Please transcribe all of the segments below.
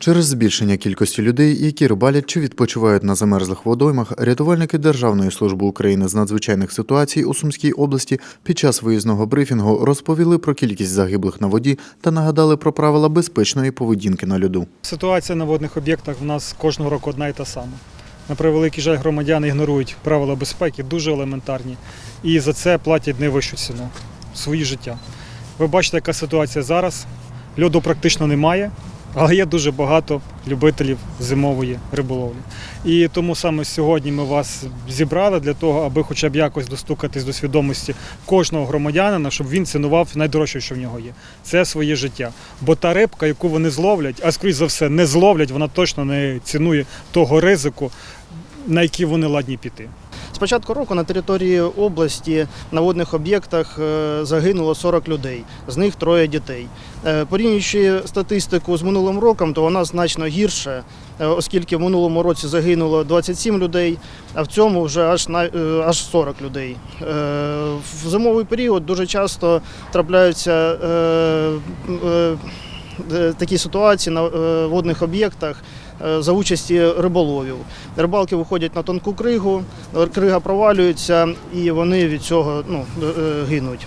Через збільшення кількості людей, які рибалять чи відпочивають на замерзлих водоймах, рятувальники Державної служби України з надзвичайних ситуацій у Сумській області під час виїзного брифінгу розповіли про кількість загиблих на воді та нагадали про правила безпечної поведінки на льоду. Ситуація на водних об'єктах в нас кожного року одна і та сама. На превеликий жаль, громадяни ігнорують правила безпеки, дуже елементарні, і за це платять найвищу ціну свої життя. Ви бачите, яка ситуація зараз. Льоду практично немає, але є дуже багато любителів зимової риболовлі. І тому саме сьогодні ми вас зібрали для того, аби хоча б якось достукатись до свідомості кожного громадянина, щоб він цінував найдорожче, що в нього є. Це своє життя. Бо та рибка, яку вони зловлять, а скоріш за все не зловлять, вона точно не цінує того ризику, на який вони ладні піти. Початку року на території області на водних об'єктах е, загинуло 40 людей, з них троє дітей. Е, Порівнюючи статистику з минулим роком, то вона значно гірша, е, оскільки в минулому році загинуло 27 людей, а в цьому вже аж аж 40 людей. В зимовий період дуже часто трапляються такі ситуації на водних об'єктах за участі риболовів. Рибалки виходять на тонку кригу, крига провалюється і вони від цього ну, е, гинуть.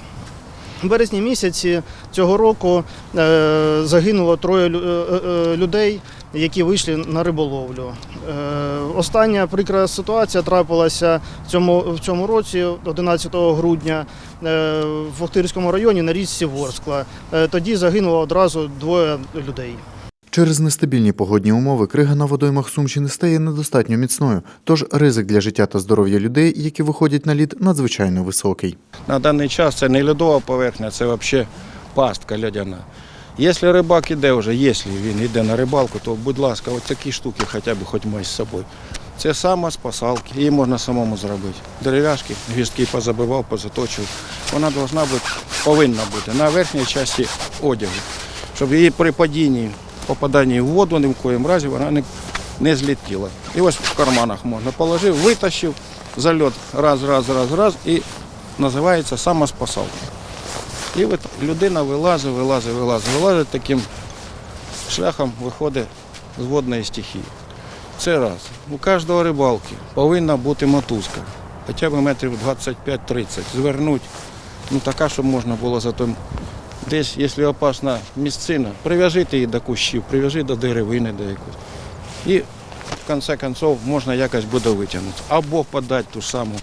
У березні місяці цього року е, загинуло троє лю- е, е, людей, які вийшли на риболовлю. Е, остання прикра ситуація трапилася в цьому, в цьому році, 11 грудня, е, в Охтирському районі на річці Ворскла. Е, тоді загинуло одразу двоє людей. Через нестабільні погодні умови крига на водоймах Сумщини стає недостатньо міцною, тож ризик для життя та здоров'я людей, які виходять на лід, надзвичайно високий. На даний час це не льодова поверхня, це взагалі пастка льодяна. Якщо рибак іде вже, якщо він йде на рибалку, то будь ласка, ось такі штуки хоча б хоч май з собою. Це сама спасалки, її можна самому зробити. Дерев'яшки, гвіздки позабивав, позаточив. Вона должна бути, повинна бути на верхній часті одягу, щоб її при падінні, попаданні в воду ні в коїм разі вона не, не злетіла. І ось в карманах можна положив, витащив, зальот раз, раз, раз, раз і називається самоспасалка. І от людина вилазить, вилазить, вилазить, вилазить таким шляхом виходить з водної стихії. Це раз. У кожного рибалки повинна бути мотузка, хоча б метрів 25-30. Звернути, ну така, щоб можна було зато десь, якщо опасна місцина, прив'яжити її до кущів, прив'яжіть до деревини до якоїсь. І в кінці кінців можна якось буде витягнути. Або подати ту саму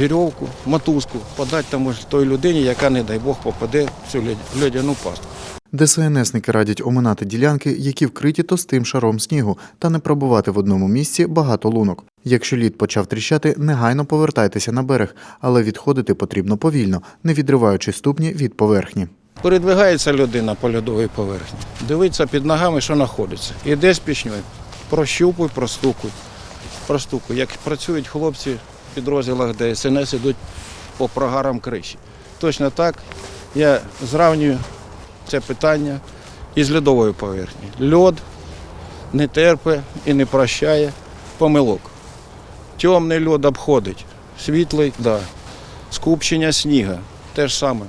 вірьовку, мотузку, подати тому той людині, яка, не дай Бог, попаде в цю льод- льодяну пастку. ДСНСники радять оминати ділянки, які вкриті товстим шаром снігу, та не пробувати в одному місці багато лунок. Якщо лід почав тріщати, негайно повертайтеся на берег, але відходити потрібно повільно, не відриваючи ступні від поверхні. Передвигається людина по льодовій поверхні, дивиться під ногами, що знаходиться. Іде з пічньою, прощупуй, простукуй. Простукуй. Як працюють хлопці в підрозділах ДСНС, ідуть по прогарам криші. Точно так я зравнюю це питання із льодовою поверхні. Льод не терпе і не прощає помилок. Темний льод обходить, світлий, да. скупчення сніга те ж саме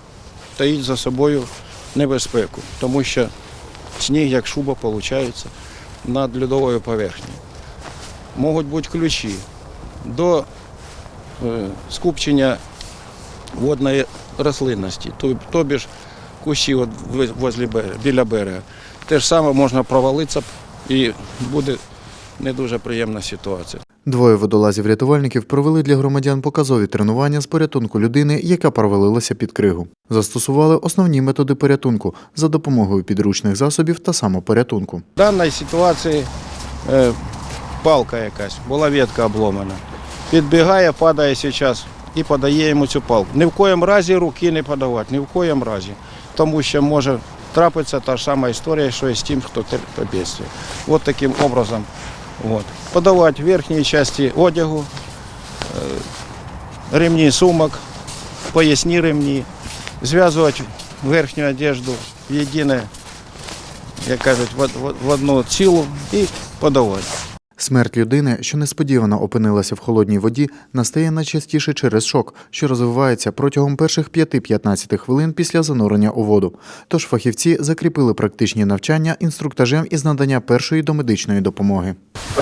таїть за собою небезпеку, тому що сніг як шуба виходить над льодовою поверхнею. Можуть бути ключі до е, скупчення водної рослинності, то- тобі ж кущі от возле берега, біля берега. Те ж саме можна провалитися і буде не дуже приємна ситуація. Двоє водолазів-рятувальників провели для громадян показові тренування з порятунку людини, яка провалилася під кригу. Застосували основні методи порятунку за допомогою підручних засобів та самопорятунку. В даній ситуації е, палка якась, була ветка обломана. Підбігає, падає зараз і подає йому цю палку. Ні в коєму разі руки не подавати, ні в коєму разі. Тому що може трапитися та ж сама історія, що і з тим, хто терпить бедствие. От таким образом. От. Подавати верхній частині одягу, е, ремні сумок, поясні ремні, зв'язувати верхню одежду в єдине як кажуть, в одну цілу і подавати. Смерть людини, що несподівано опинилася в холодній воді, настає найчастіше через шок, що розвивається протягом перших 5-15 хвилин після занурення у воду. Тож фахівці закріпили практичні навчання інструктажем із надання першої домедичної допомоги.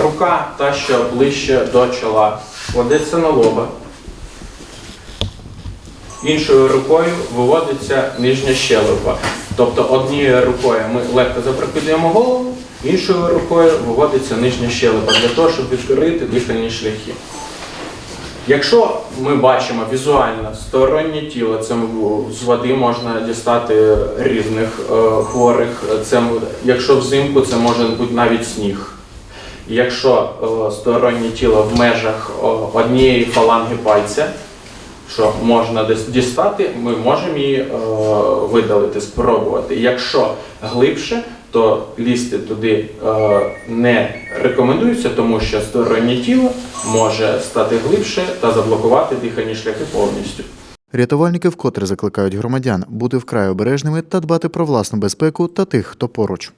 Рука, та що ближче до чола, кладеться на лоба. Іншою рукою виводиться нижня щелепа. Тобто однією рукою ми легко запрокидуємо голову, іншою рукою виводиться нижня щелепа для того, щоб відкрити дихальні шляхи. Якщо ми бачимо візуально стороннє тіло, це з води можна дістати різних е, хворих. Це якщо взимку, це може бути навіть сніг. Якщо е, стороннє тіло в межах е, однієї фаланги пальця, що можна дістати, ми можемо її е, видалити, спробувати. Якщо глибше, то лізти туди е, не рекомендується, тому що стороннє тіло може стати глибше та заблокувати дихальні шляхи повністю. Рятувальники вкотре закликають громадян бути вкрай обережними та дбати про власну безпеку та тих, хто поруч.